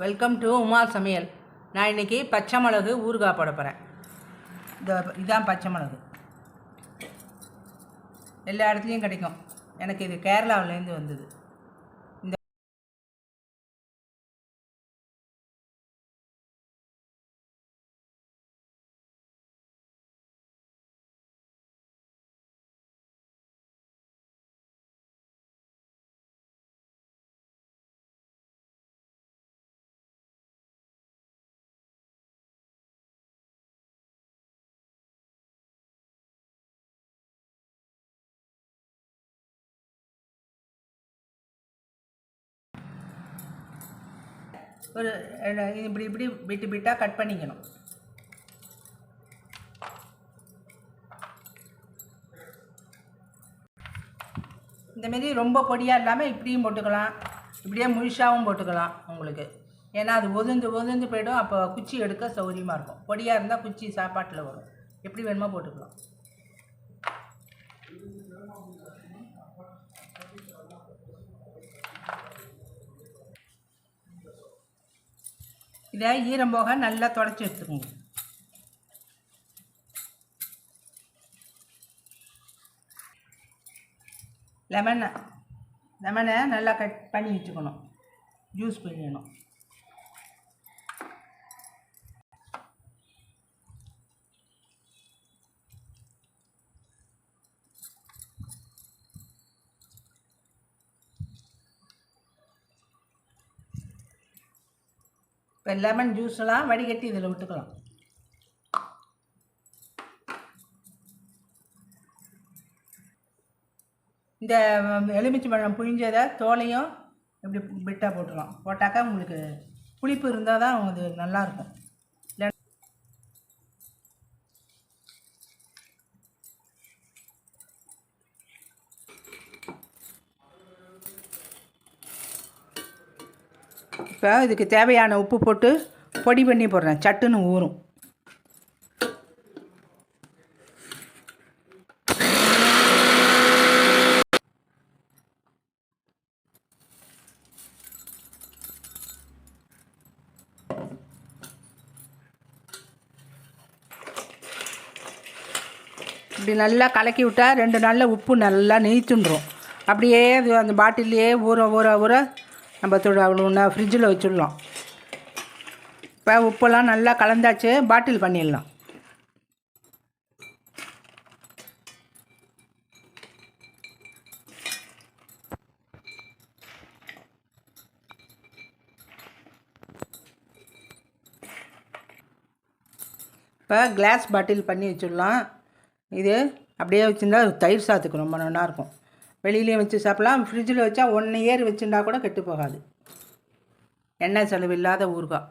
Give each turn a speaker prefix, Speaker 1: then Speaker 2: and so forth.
Speaker 1: Welcome to Uma சமையல் நான் இன்னைக்கு பச்சை மிளகு ஊறுகாய் போட போகிறேன் இந்த இதான் பச்சை மிளகு எல்லா இடத்துலையும் கிடைக்கும். எனக்கு இது கேரளாவிலேருந்து வந்தது. ஒரு இப்படி இப்படி பிட்டு பிட்டாக கட் பண்ணிக்கணும். இந்தமாரி ரொம்ப பொடியாக இல்லாமல் இப்படியும் போட்டுக்கலாம். இப்படியே முழுசாகவும் போட்டுக்கலாம் உங்களுக்கு. ஏன்னா அது ஒதுந்து ஒதுந்து போயிடும். அப்போ குச்சி எடுக்க சௌகரியமாக இருக்கும். பொடியாக இருந்தால் குச்சி சாப்பாட்டில் வரும். எப்படி வேணுமோ போட்டுக்கலாம். இதை ஈரம் போக நல்லா தொடச்சி எடுத்துக்கோங்க. லெமனை லெமனை நல்லா கட் பண்ணி வச்சுக்கணும். ஜூஸ் பண்ணிடணும் இப்போ லெமன் ஜூஸ்லாம் வடிகட்டி இதில் விட்டுக்கலாம். இந்த எலுமிச்சை பழம் புழிஞ்சதை தோலையும் இப்படி பிட்டாக போட்டுக்கலாம். போட்டாக்கா உங்களுக்கு புளிப்பு இருந்தால் தான் அது நல்லாயிருக்கும். இப்போ இதுக்கு தேவையான உப்பு போட்டு பொடி பண்ணி போடுறேன். சட்டுன்னு ஊறும். இப்படி நல்லா கலக்கி விட்டால் ரெண்டு நாளில் உப்பு நல்லா நெய்த்துண்டுரும் அப்படியே அது அந்த பாட்டிலேயே ஊற ஊற ஊற நம்ம தொட ஃப்ரிட்ஜில் வச்சுடலாம். இப்போ உப்பெல்லாம் நல்லா கலந்தாச்சு பாட்டில் பண்ணிடலாம். இப்போ கிளாஸ் பாட்டில் பண்ணி வச்சிடலாம். இது அப்படியே வச்சுருந்தா தயிர் சாத்துக்கு ரொம்ப நல்லாயிருக்கும் வெளியிலையும் வச்சு சாப்பிட்லாம். ஃப்ரிட்ஜில் வச்சா ஒன் இயர் வச்சுருந்தா கூட கெட்டு போகாது. எண்ணெய் செலவு இல்லாத ஊறுகாய்.